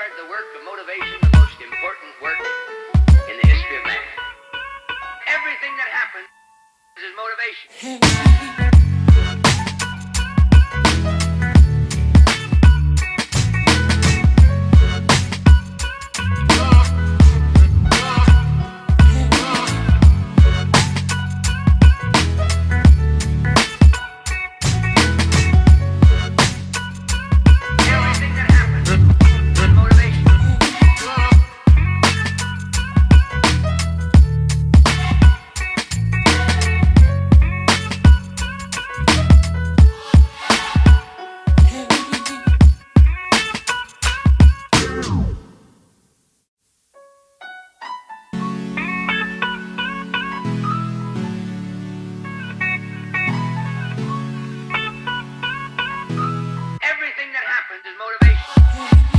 regard the work of motivation the most important work in the history of man. Everything that happens is motivation. Yeah.